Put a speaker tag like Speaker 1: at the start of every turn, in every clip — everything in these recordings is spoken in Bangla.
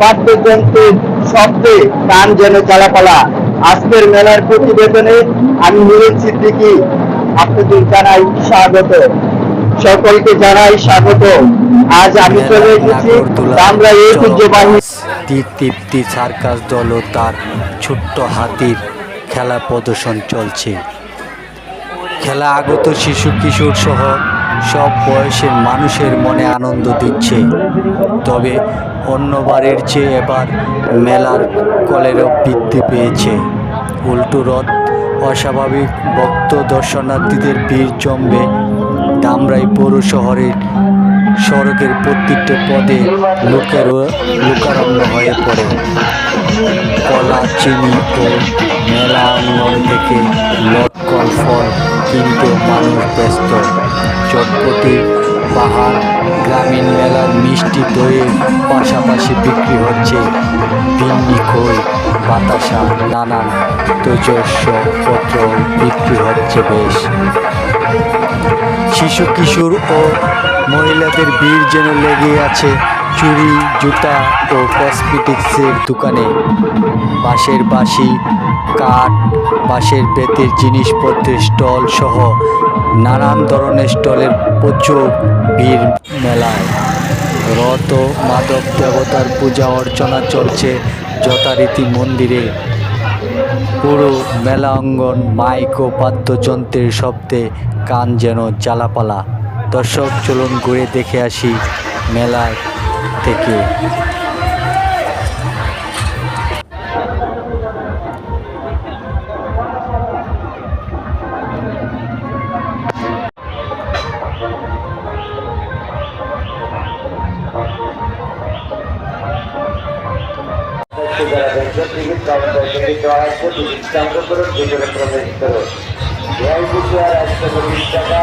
Speaker 1: বাদ্যযন্ত্রের শব্দে কান যেন চালাপালা আজকের মেলার প্রতিবেদনে আমি নুরুল সিদ্দিকি আপনাদের জানাই স্বাগত। সকলকে জানাই স্বাগত। আজ আমি চলে এসেছি আমরা ঐতিহ্যবাহী
Speaker 2: তীর তৃপ্তি সার্কাস দল ও তার ছোট্ট হাতির খেলা প্রদর্শন চলছে। খেলা আগত শিশু কিশোর সহ সব বয়সের মানুষের মনে আনন্দ দিচ্ছে। তবে অন্যবারের চেয়ে এবার মেলার কলেরও বৃদ্ধি পেয়েছে। উল্টো রথ, অস্বাভাবিক ভক্ত দর্শনার্থীদের ভিড় জমবে দামরাই পৌর শহরের সড়কের প্রত্যেকটা পদে লোকের লোকারণ্য হয়ে পড়ে। কলা, চিনি ও মেলা থেকে কিনতে মানুষ ব্যস্ত। চটপটি পাহাড়, গ্রামীণ মেলার মিষ্টি দইয়ের পাশাপাশি বিক্রি হচ্ছে ভিন্নি খই বাতাসা নানান তেজস্ব পত্র বিক্রি হচ্ছে বেশ। শিশু কিশোর ও মহিলাদের ভিড় যেন লেগে আছে চুড়ি জুতা ও কসমেটিক্সের দোকানে বাঁশের বাঁশি, কাঠ বাঁশের বেতের জিনিসপত্রের স্টল সহ নানান ধরনের স্টলের প্রচুর ভিড় মেলায়। ও মাদক দেবতার পূজা অর্চনা চলছে যথারীতি মন্দিরে। পুরো মেলা অঙ্গন, মাইক ও বাদ্যযন্ত্রের শব্দে কান যেন জ্বালাপালা। দর্শক, চলুন ঘুরে দেখে আসি মেলায় থেকে।
Speaker 1: টিকিট কাউন্টার টিকিট দেওয়া হচ্ছে টিকিট কাউন্টার করুন প্রবেশ করুন ভিআইপি একশো চল্লিশ টাকা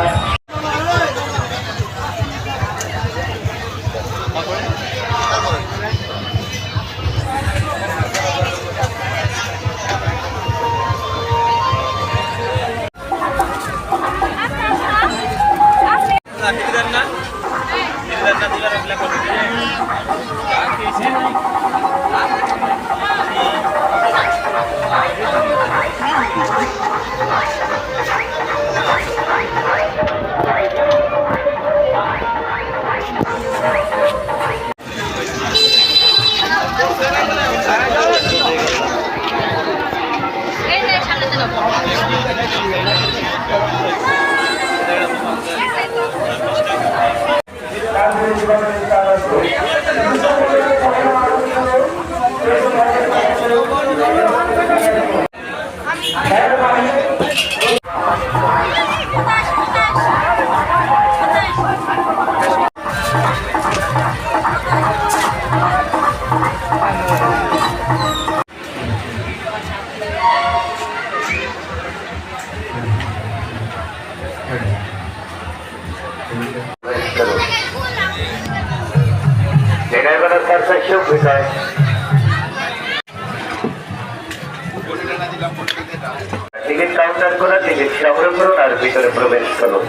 Speaker 1: জেনারেল সার্ভিস বিষয় টিকিট কাউন্টার করা টিকিট সংগ্রহ করুন আর ভিতরে প্রবেশ করুন